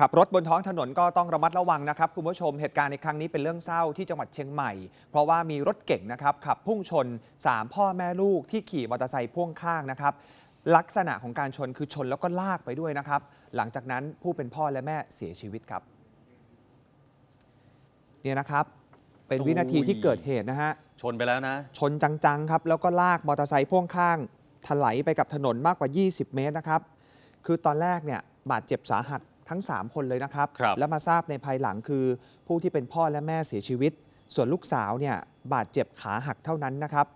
ขับรถบนท้องถนนก็ต้องระมัดระวังนะครับคุณผู้ชมเหตุการณ์ในครั้งนี้เป็นเรื่องเศร้าที่จังหวัดเชียงใหม่ เพราะว่ามีรถเก่งนะครับขับพุ่งชน 3 พ่อแม่ลูกที่ขี่มอเตอร์ไซค์พ่วงข้างนะครับลักษณะของการชนคือชนแล้วก็ลากไปด้วยนะครับ หลังจากนั้นผู้เป็นพ่อและแม่เสียชีวิตครับเนี่ยนะครับ เป็นวินาทีที่เกิดเหตุนะฮะชนไปแล้วนะ ชนจังๆครับแล้วก็ลากมอเตอร์ไซค์พ่วงข้างถลายไปกับถนนมากกว่า 20 เมตรนะครับ คือตอนแรกเนี่ยบาดเจ็บสาหัส ทั้ง 3 คนเลยนะครับครับแล้วมาทราบในภายหลังคือผู้ที่เป็นพ่อและแม่เสียชีวิต ส่วนลูกสาวเนี่ยบาดเจ็บขาหักเท่านั้นนะครับ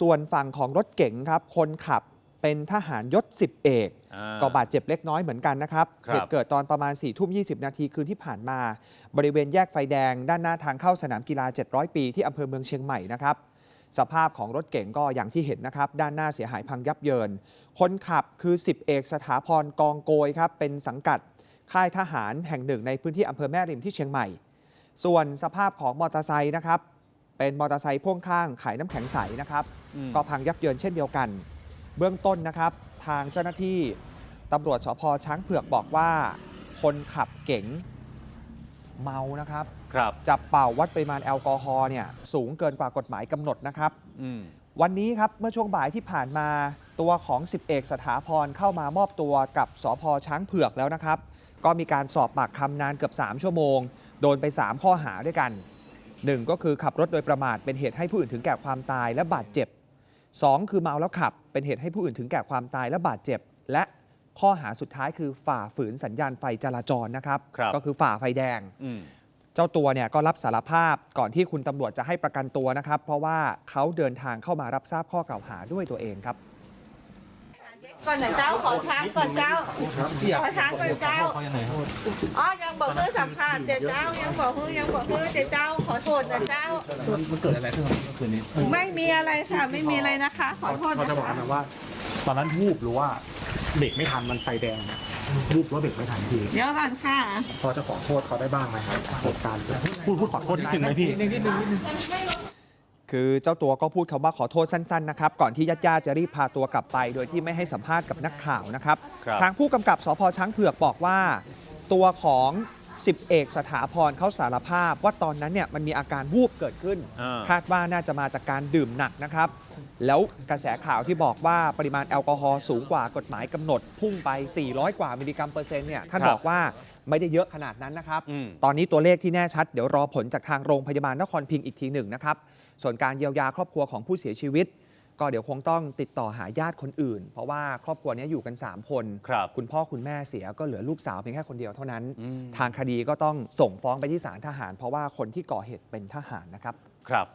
ส่วนฝั่งของรถเก๋งครับ คนขับเป็นทหารยศ10เอกอ่าก็บาดเจ็บเล็กน้อยเหมือนกันนะครับครับเหตุเกิดตอนประมาณ4ี่ทุ่มยีนาทีคืนที่ผ่านมา บริเวณแยกไฟแดง ด้านหน้าทางเข้าสนามกีฬา 700 ปีที่อำเภอเมืองเชียงใหม่นะครับสภาพของรถเก๋งก็อย่างที่เห็นนะครับ ด้านหน้าเสียหายพังยับเยิน คนขับคือ 10 เอกสถาพรกองโกยครับ เป็นสังกัด ค่ายทหารแห่งหนึ่งในพื้นที่อำเภอแม่ริมที่เชียงใหม่ ส่วนสภาพของมอเตอร์ไซค์นะครับ เป็นมอเตอร์ไซค์พ่วงข้างขายน้ำแข็งใสนะครับ อืม ก็พังยับเยินเช่นเดียวกัน เบื้องต้นนะครับ ทางเจ้าหน้าที่ตำรวจสพช้างเผือกบอกว่า คนขับเก๋งเมานะครับ ครับจับเป่าวัดปริมาณแอลกอฮอล์เนี่ยสูงเกินกว่ากฎหมายกำหนดนะครับ อืม วันนี้ครับเมื่อช่วงบ่ายที่ผ่านมาตัวของ 10 เอกสถาพรเข้ามามอบตัวกับสพช้างเผือกแล้วนะครับ ก็มีการสอบปากคำนานเกือบ 3 ชั่วโมง โดนไป 3 ข้อหาด้วยกัน 1 ก็คือขับรถโดยประมาทเป็นเหตุให้ผู้อื่นถึงแก่ความตายและบาดเจ็บ 2 คือเมาแล้วขับ เป็นเหตุให้ผู้อื่นถึงแก่ความตายและบาดเจ็บ และข้อหาสุดท้ายคือฝ่าฝืนสัญญาณไฟจราจรนะครับครับก็คือฝ่าไฟแดงอืมเจ้าตัวเนี่ยก็รับสารภาพก่อนที่คุณตำรวจจะให้ประกันตัวนะครับ เพราะว่าเขาเดินทางเข้ามารับทราบข้อกล่าวหาด้วยตัวเองครับ ก่อนไหนเจ้าขอทางก่อนเจ้า ขอทางก่อนเจ้าเขายังไงครับอ๋อยังบอกคือสัมภาษณ์เจ้าเจ้ายังบอกคือยังบอกคือเจ้าเจ้าขอโทษนะเจ้า มันเกิดอะไรขึ้นครับเมื่อคืนนี้ไม่มีอะไรค่ะไม่มีอะไรนะคะ ขอโทษเขานะจะบอกคะนะว่า ตอนนั้นวูบหรือว่าเบรกไม่ทันมันไฟแดงเนี่ยวูบหรือว่าเบรกไม่ทันทีเดี๋ยวก่อนค่ะพอจะขอโทษเขาได้บ้างไหมครับเหตุการณ์พูดพูดขอโทษนิดนึงไหมพี่ คือเจ้าตัวก็พูดคำว่าขอโทษสั้นๆนะครับก่อนที่ญาติๆจะรีบพาตัวกลับไป โดยที่ไม่ให้สัมภาษณ์กับนักข่าวนะครับครับทางผู้กำกับสพช้างเผือกบอกว่า ตัวของ 10เอกสถาพรเขาสารภาพว่าตอนนั้นเนี่ยมันมีอาการวูบเกิดขึ้น อ่า คาดว่าน่าจะมาจากการดื่มหนักนะครับ แล้วกระแสข่าวที่บอกว่าปริมาณแอลกอฮอล์สูงกว่ากฎหมายกำหนด พุ่งไป 400 กว่ามิลลิกรัมเปอร์เซ็นต์เนี่ยท่านครับบอกว่าไม่ได้เยอะขนาดนั้นนะครับ อืม ตอนนี้ตัวเลขที่แน่ชัด เดี๋ยวรอผลจากทางโรงพยาบาลนครพิงค์อีกทีหนึ่งนะครับ ส่วนการเยียวยาครอบครัวของผู้เสียชีวิต ก็เดี๋ยวคงต้องติดต่อหาญาติคนอื่น เพราะว่าครอบครัวนี้อยู่กัน 3 คนครับคุณพ่อคุณแม่เสียก็เหลือลูกสาวเพียงแค่คนเดียวเท่านั้น อืม ทางคดีก็ต้องส่งฟ้องไปที่ศาลทหาร เพราะว่าคนที่ก่อเหตุเป็นทหารนะครับ ครับ